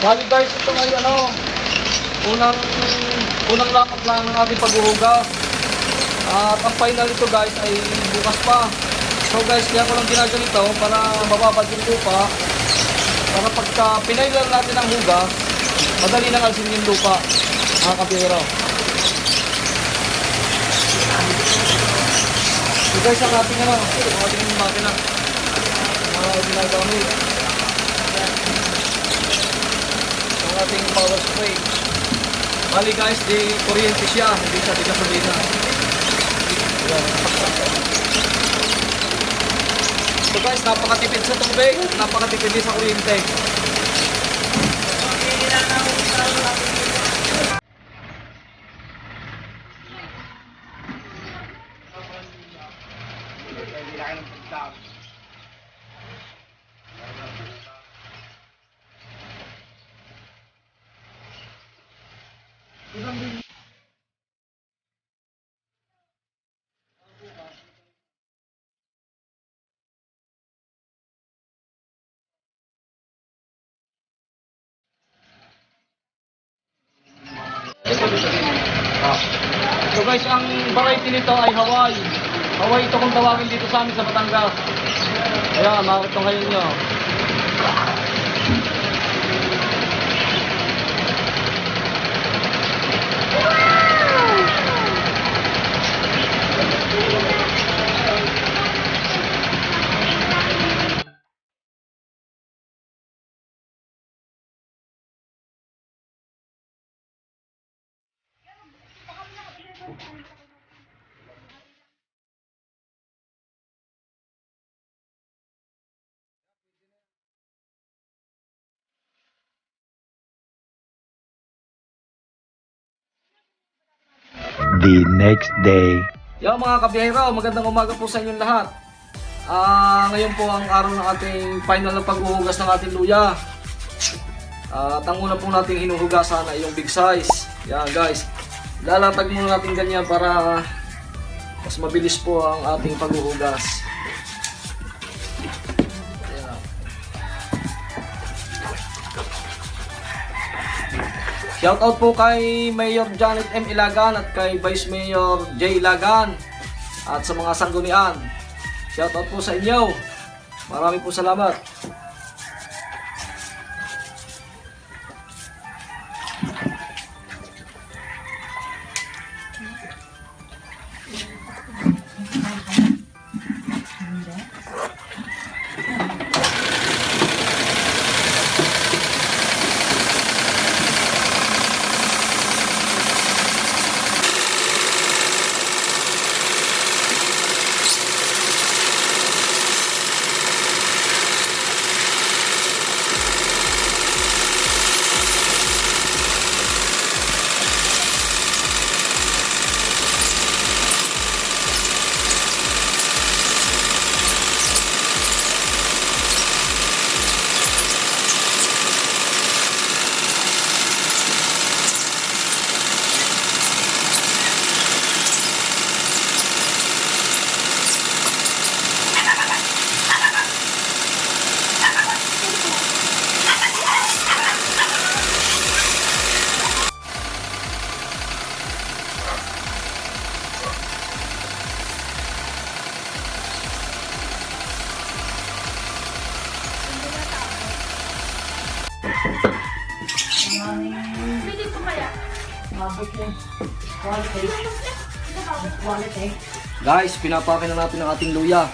Bali guys, ito ngayon ano, unang unang lakad lang ng ating paghuhugas. At ang final nito guys ay bukas pa. So guys, kaya ko lang ginaganito para mababad yung lupa. Para pagka pinailan natin ang hugas, madali nang alsin yung lupa. Mga kapiro. So guys, ang ating ano, ang ating makina. Mga ginagamit. ang ating power spray. Bali guys, di kuryente siya, hindi siya di gasolina. So guys, napakatipid sa tubig, napakatipid din sa kuryente. So guys, ang variety nito ay Hawaii. Hawaii ito kung tawagin dito sa amin sa Batangas. Ayan, makakita ngayon nyo. The next day. Yo mga kabiyahero, magandang umaga po sa inyong lahat. Ah, ngayon po ang araw ng ating final na paghuhugas ng ating luya. Ah, at ang una po nating hinuhugasan ay yung big size. Yan guys. Lalatag muna natin ganyan para mas mabilis po ang ating paghuhugas. Shoutout po kay Mayor Janet M. Ilagan at kay Vice Mayor J. Ilagan at sa mga sanggunian. Shoutout po sa inyo. Marami po salamat. Guys, pinapakin na natin ang ating luya.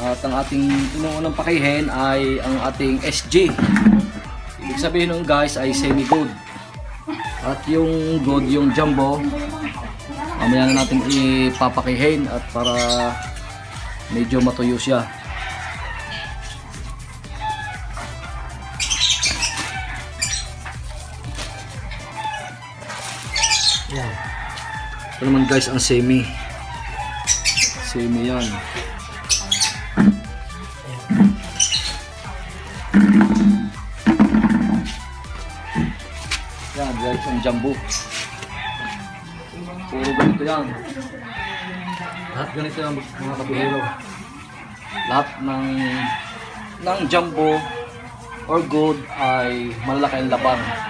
At ang ating inuunang pakihin ay ang ating SG. Ibig sabihin nun guys ay semi-good. At yung good, yung jumbo, mamaya na natin ipapakihin at para medyo matuyo siya. Naman guys ang semi. Semi yan. Yan guys ang jumbo. Puro ganito yan. Lahat ganito yan mga kapihero. Lahat ng ng jumbo or good ay malalaki ang labang.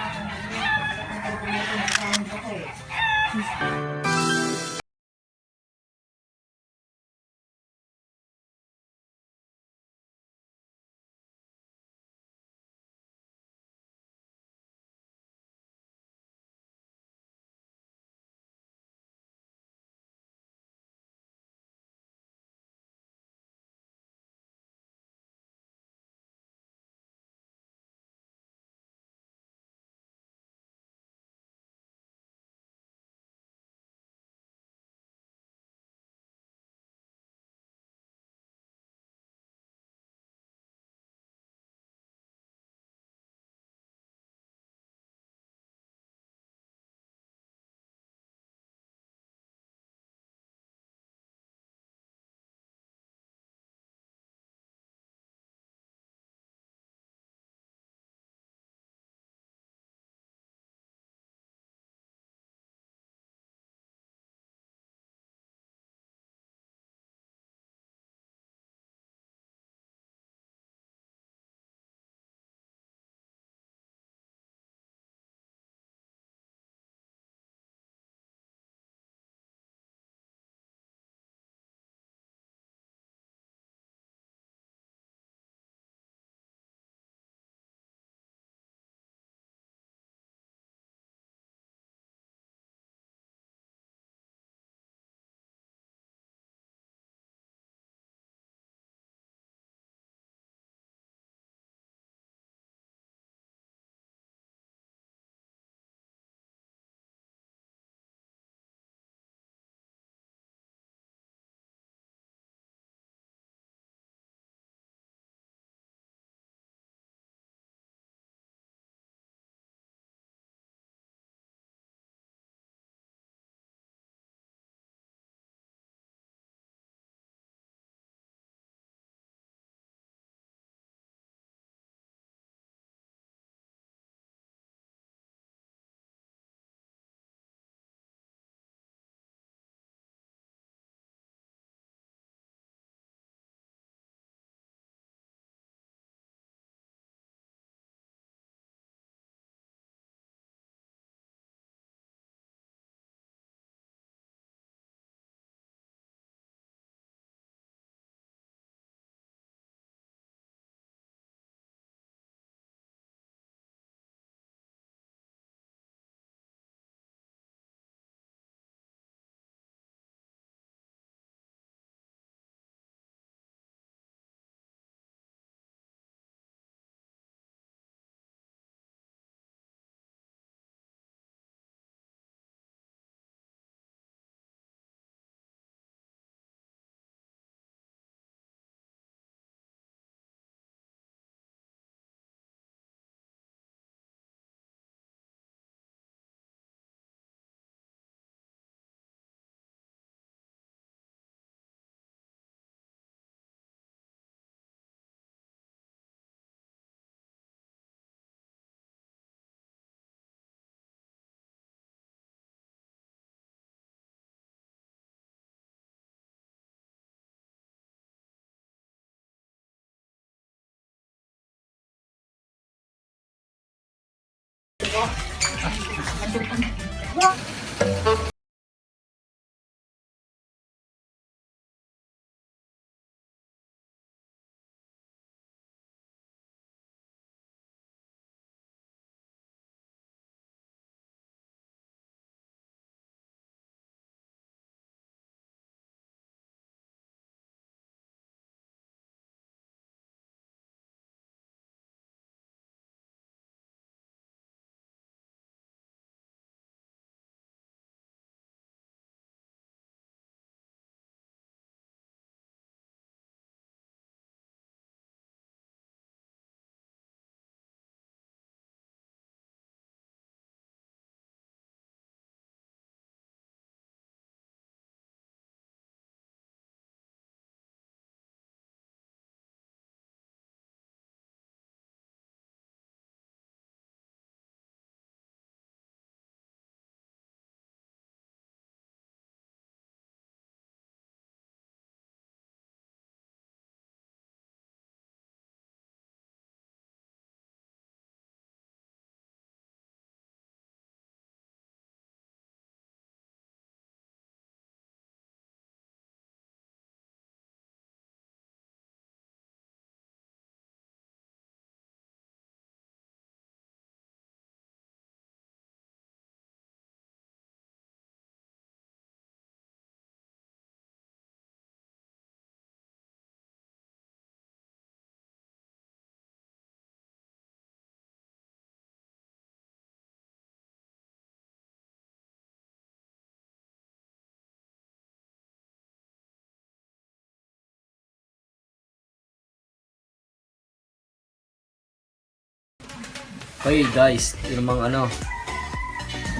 Okay guys, yun namang ano,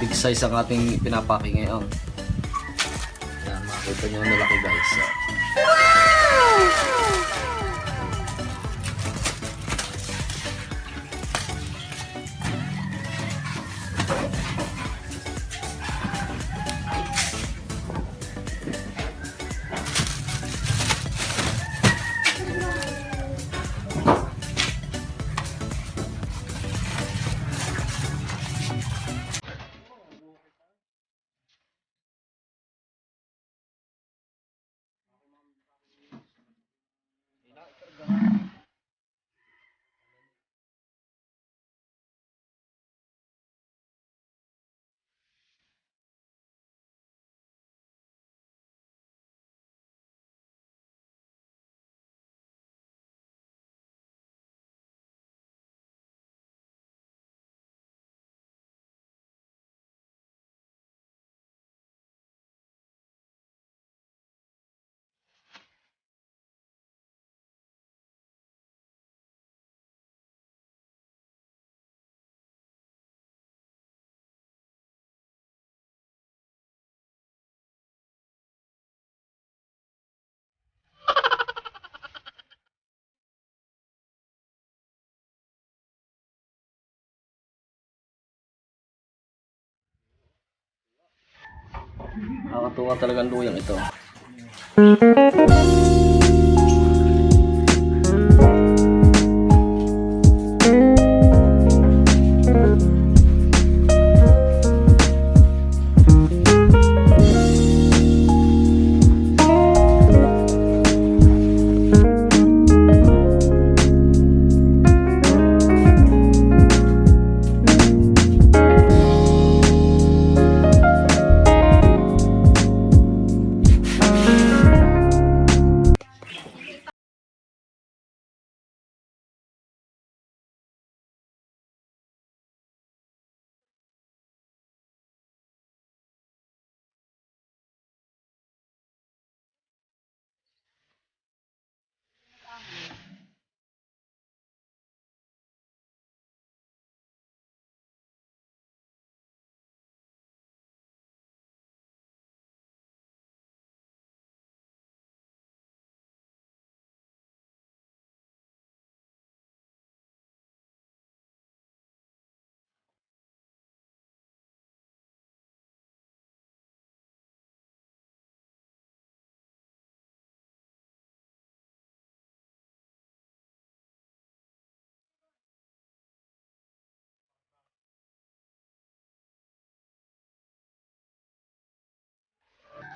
big size ang ating pinapaki ngayon. Yan, makikita nyo ang laki guys. Nakakatuwa talagang luyang ito.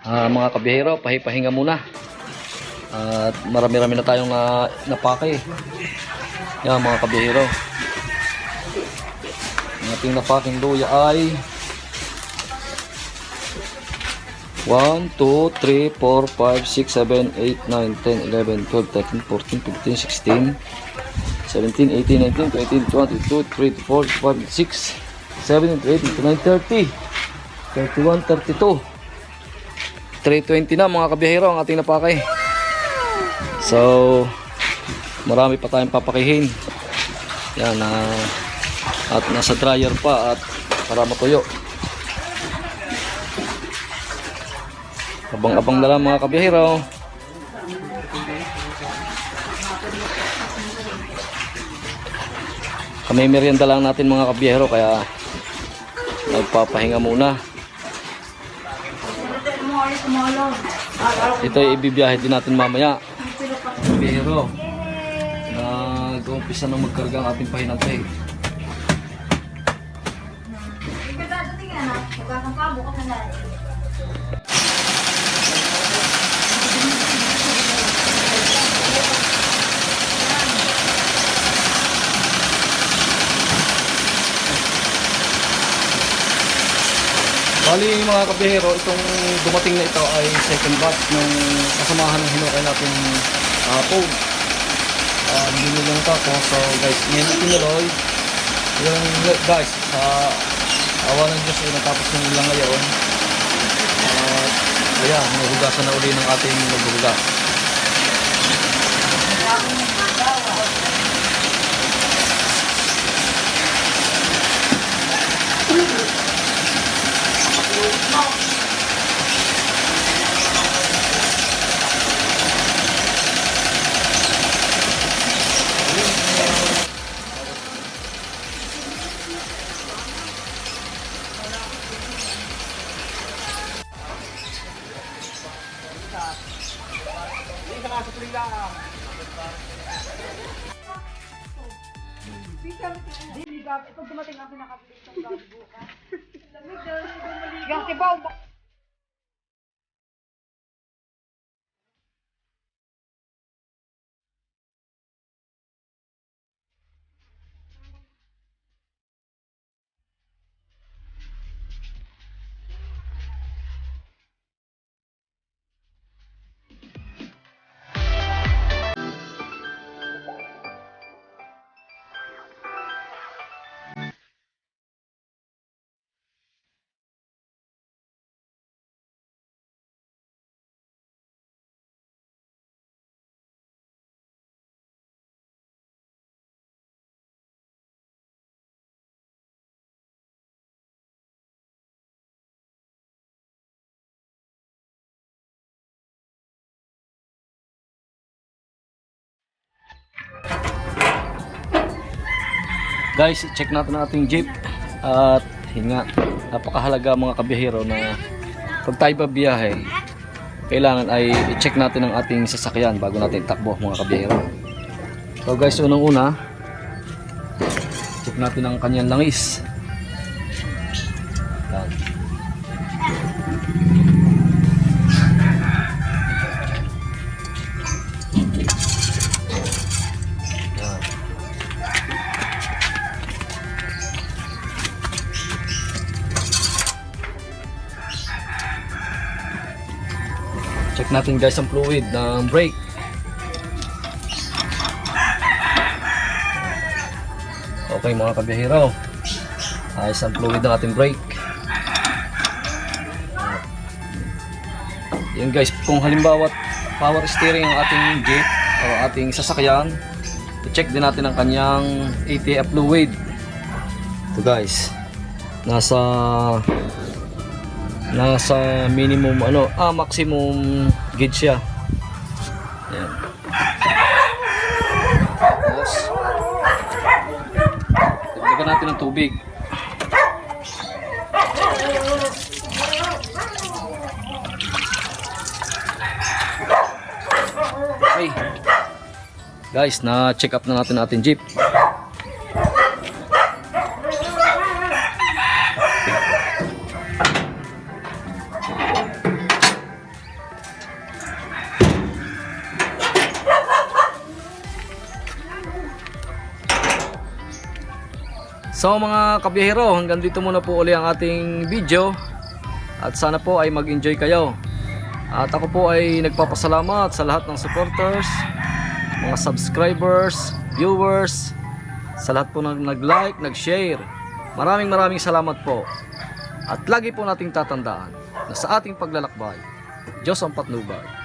Ah, mga kabihero, pahipahinga muna. At marami-rami na tayong na, napake. Yan mga kabihero. Ang ating napaking luya ay 1, 2, 3, 4, 5, 6, 7, 8, 9, 10, 11, 12, 13, 14, 15, 16, 17, 18, 19, 20, 22, 23, 24, 25, 26, 27, 28, 29, 30, 31, 32. 320 na mga kabiyahero ang ating napakay. So, marami pa tayong papakihin. Yan, na at nasa dryer pa at para matuyo. Abang-abang na lang mga kabiyahero. Kami merienda lang natin mga kabiyahero kaya nagpapahinga muna. Ito ay ibibiyahe din natin mamaya. Pero, nag-umpisa na magkarga ang ating pahinantay. Bali mga kabihero, itong dumating na ito ay second batch ng kasamahan ng hinukay natin uh, phone. Uh, hindi lang tapos. So guys, ngayon ito niloy. Yung guys, sa awa ng Diyos ay natapos ng ilang ngayon. At ayan, nahugasan na uli ng ating maghugas. Guys, check natin ang ating jeep. At yun nga, napakahalaga mga kabiyahero na pag tayo babiyahe, kailangan ay i-check natin ang ating sasakyan bago natin takbo mga kabiyahero. So guys, unang-una, check natin ang kanyang langis. Natin guys ang fluid ng brake. Okay mga kabihero. Ayos ang fluid ng ating brake. Yan guys, kung halimbawa power steering ang ating jeep o ating sasakyan, i-check din natin ang kanyang ATF fluid. Ito guys, nasa nasa minimum ano ah maximum gauge siya. Yan tapos dagdagan natin ng tubig. Okay guys na check up na natin ating jeep So mga kabiyahero, hanggang dito muna po uli ang ating video at sana po ay mag-enjoy kayo. At ako po ay nagpapasalamat sa lahat ng supporters, mga subscribers, viewers, sa lahat po ng nag-like, nag-share. Maraming maraming salamat po. At lagi po nating tatandaan na sa ating paglalakbay, Diyos ang patnubay.